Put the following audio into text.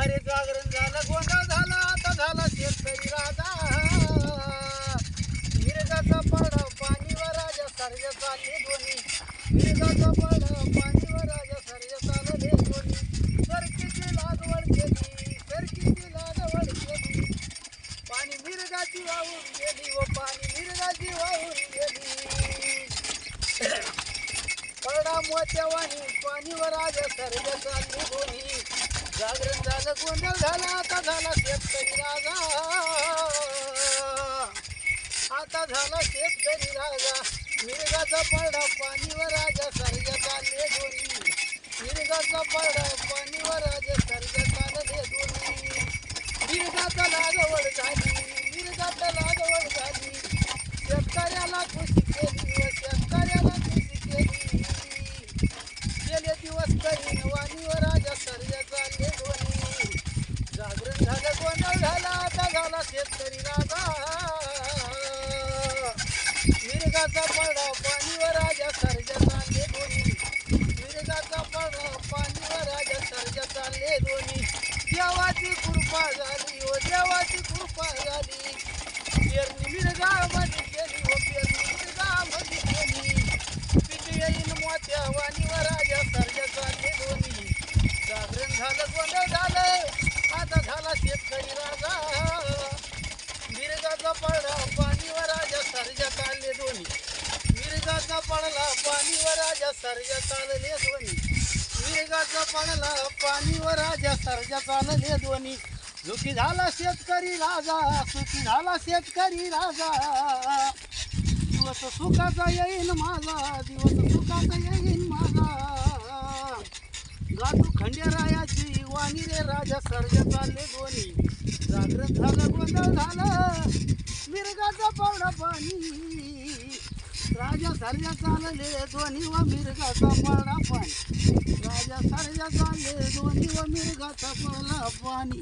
अरे जागरण झालं गोंधळ झाला आता झाला शेतकरी राजा. मिरगाचा पाडा पाणीवर राजा सर्ज चालले दोन्ही. मिरगाचा पाडा पाणीवर राजा सर्ज चालले दोन्ही. सरकीची लागवड केली सरकीची लागवड केली. पाणी मिरगाची वाहून गेली व पाणी मिरगाची वाहून गेली. पडा मोत्यावानी पाणीवर राजा सर्व चालली दोन्ही. झालं गोंधळ झाला आता झाला शेतकरी राजा. आता झाला शेतकरी राजा. मिरगाचा पडा पाणीवर राजा सर्ज ले दोन्ही मिरगाचा पडा पाणीवर राजा सर्ज चालले दोन्ही मिरगाचा लागवड झाली मिरगाचा लागवड झाली शेतकऱ्याला खुशी केली व शेतकऱ्याला खुशी केली गेले दिवस करीन वाणीवर राजा सर्ज चालले दोन्ही जागरण झालं गोंधळ झाला आता झाला शेतकरी राजा. मिरगाचा पडा पाणीवर राजा सर्जा चालले दोन्ही. मिरगाचा पडा पाणीवर राजा सर्जा चालले दोन्ही. देवाची कृपा झाली हो देवाची कृपा झाली. पेरणी मिरगामध्ये केली हो पेरणी मिरगामध्ये केली. पीक येईन मोत्या वाणीवर राजा सर्जा चालले दोन्ही. जागरण झालं गोंधळ झालं. आता झाला शेतकरी राजा. सर्ज चालले ध्वनी विरगाचा पडला पाणीवर राजा सर्ज चालले ध्वनी. सुखी झाला शेतकरी राजा सुखी झाला शेतकरी राजा. दिवस सुखाचा येईन माझा दिवस सुखाचा येईन माझा. गाठू खंडेरायाची वाणी रे राजा सर्ज चालले ध्वनी. जागृत झालं गोंधळ झालं. मिरगाचा पावडा राजा सरजा चालले दोन्ही व मिरगाचा पावडा पाणी. राजा सर्जा चालले दोन्ही व मिरगाचा पावडा पाणी.